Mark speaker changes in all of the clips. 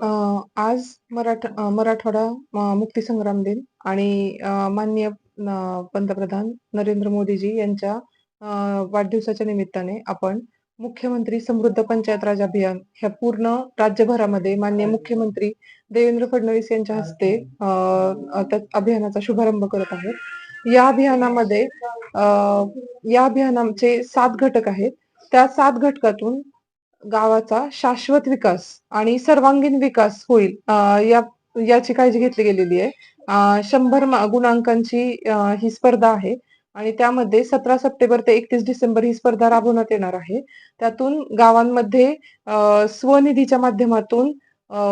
Speaker 1: आज मराठा मराठवाडा मुक्तीसंग्राम दिन आणि माननीय पंतप्रधान नरेंद्र मोदीजी यांच्या वाढदिवसाच्या निमित्ताने आपण मुख्यमंत्री समृद्ध पंचायत राज अभियान ह्या पूर्ण राज्यभरामध्ये माननीय मुख्यमंत्री देवेंद्र फडणवीस यांच्या हस्ते अ, त्या अभियानाचा शुभारंभ करत आहोत. या अभियानामध्ये या अभियानाचे सात घटक आहेत. त्या सात घटकातून गावाचा शाश्वत विकास आणि सर्वांगीण विकास होईल या याची काळजी घेतली गेलेली आहे. शंभर मा गुणांकांची ही स्पर्धा आहे आणि त्यामध्ये 17 सप्टेंबर ते 31 डिसेंबर ही स्पर्धा राबवण्यात येणार आहे. त्यातून गावांमध्ये स्वनिधीच्या माध्यमातून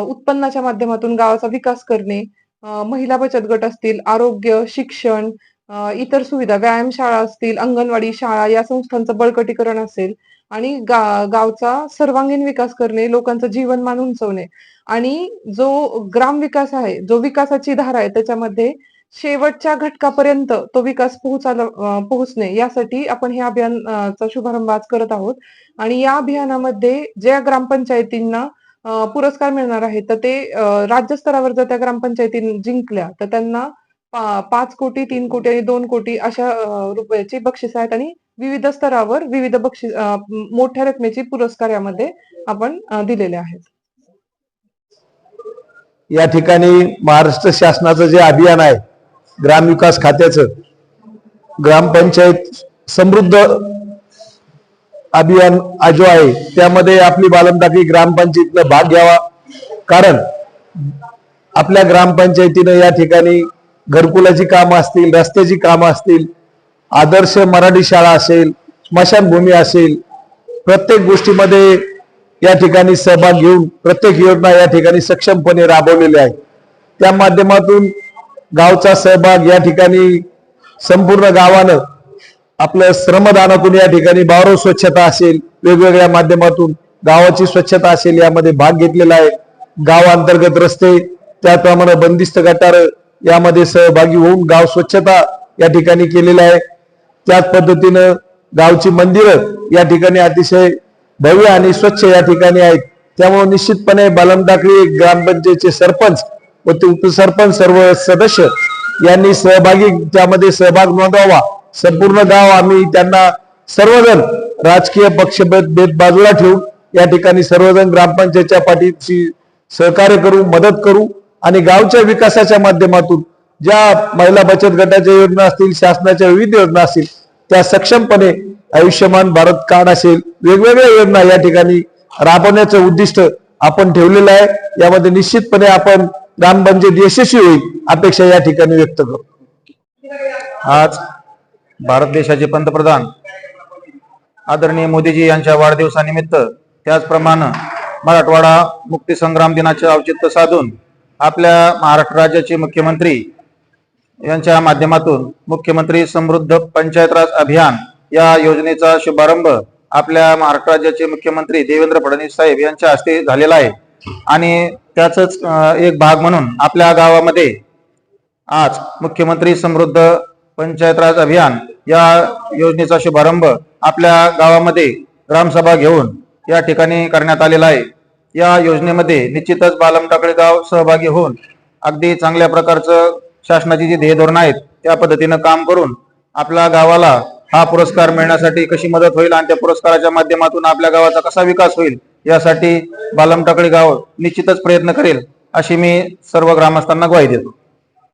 Speaker 1: उत्पन्नाच्या माध्यमातून गावाचा विकास करणे, महिला बचत गट असतील, आरोग्य, शिक्षण, इतर सुविधा, व्यायामशाळा असतील, अंगणवाडी, शाळा या संस्थांचं बळकटीकरण असेल आणि गा गावचा सर्वांगीण विकास करणे, लोकांचं जीवनमान उंचवणे. आणि जो ग्राम विकास आहे, जो विकासाची धारा आहे त्याच्यामध्ये शेवटच्या घटकापर्यंत तो विकास पोहोचायला पोहोचणे यासाठी आपण हे अभियान चा शुभारंभ आज करत आहोत. आणि या अभियानामध्ये ज्या ग्रामपंचायतींना पुरस्कार मिळणार आहे, तर ते राज्य राज्यस्तरावर जर त्या ग्रामपंचायती जिंकल्या, तर त्यांना पाच कोटी, तीन कोटी आणि दोन कोटी अशा रुपयाची बक्षीस आहेत. आणि विविध स्तरावर विविध बक्षीस मोठ्या रकमेचे पुरस्कार यामध्ये आपण दिलेले आहेत.
Speaker 2: या ठिकाणी महाराष्ट्र शासनाचं जे अभियान आहे ग्रामविकास खात्याचं ग्रामपंचायत समृद्ध अभियान जो आहे त्यामध्ये आपली बालमटाकी ग्रामपंचायतीनं भाग घ्यावा कारण आपल्या ग्रामपंचायतीनं या ठिकाणी घरकुलाची कामं असतील रस्त्याची कामं असतील आदर्श मराठी शाळा असेल स्मशानभूमी असेल प्रत्येक गोष्टीमध्ये या ठिकाणी सहभाग घेऊन प्रत्येक योजना या ठिकाणी सक्षमपणे राबवलेल्या आहेत. त्या माध्यमातून गावचा सहभाग या ठिकाणी संपूर्ण गावानं आपलं श्रमदानातून या ठिकाणी बारो स्वच्छता असेल वेगवेगळ्या माध्यमातून गावाची स्वच्छता असेल यामध्ये भाग घेतलेला आहे. गावांतर्गत रस्ते त्याप्रमाणे बंदिस्त गटार यामध्ये सहभागी होऊन गाव स्वच्छता या ठिकाणी केलेलं आहे. त्याच पद्धतीनं गावची मंदिरं या ठिकाणी अतिशय भव्य आणि स्वच्छ या ठिकाणी आहेत. त्यामुळे निश्चितपणे बालमटाकळी ग्रामपंचायतचे सरपंच व ते उपसरपंच सर्व सदस्य यांनी सहभागी त्यामध्ये सहभाग नोंदवावा. संपूर्ण गाव आम्ही त्यांना सर्वजण राजकीय पक्ष भेद बाजूला ठेवून या ठिकाणी सर्वजण ग्रामपंचायतच्या पाठीशी सहकार्य करू मदत करू आणि गावच्या विकासाच्या माध्यमातून ज्या महिला बचत गटाच्या योजना असतील शासनाच्या विविध योजना असतील त्या सक्षमपणे आयुष्यमान भारत कार्ड असेल वेगवेगळ्या योजना या ठिकाणी राबवण्याचं उद्दिष्ट आपण ठेवलेलं आहे. यामध्ये निश्चितपणे आपण ग्रामपंचायत यशस्वी होईल अपेक्षा या ठिकाणी व्यक्त करू
Speaker 3: आज भारत देशाचे पंतप्रधान आदरणीय मोदीजी यांच्या वाढदिवसानिमित्त त्याचप्रमाणे मराठवाडा मुक्ती संग्राम दिनाचे औचित्य साधून आपल्या महाराष्ट्र राज्याचे मुख्यमंत्री यांच्या माध्यमातून मुख्यमंत्री समृद्ध पंचायत राज अभियान या योजनेचा शुभारंभ आपल्या महाराष्ट्र राज्याचे मुख्यमंत्री देवेंद्र फडणवीस साहेब यांच्या हस्ते झालेला आहे. आणि त्याच एक भाग म्हणून आपल्या गावामध्ये आज मुख्यमंत्री समृद्ध पंचायत राज अभियान या योजनेचा शुभारंभ आपल्या गावामध्ये ग्रामसभा घेऊन या ठिकाणी करण्यात आलेला आहे. या योजनेमध्ये निश्चितच बालम टाकळे गाव सहभागी होऊन अगदी चांगल्या प्रकारचं शासनाची जी ध्येय धोरणं आहेत त्या पद्धतीनं काम करून आपल्या गावाला हा पुरस्कार मिळण्यासाठी कशी मदत होईल आणि त्या पुरस्काराच्या माध्यमातून आपल्या गावाचा कसा विकास होईल यासाठी बालमटाकळी गाव निश्चितच प्रयत्न करेल अशी मी सर्व ग्रामस्थांना ग्वाही देतो.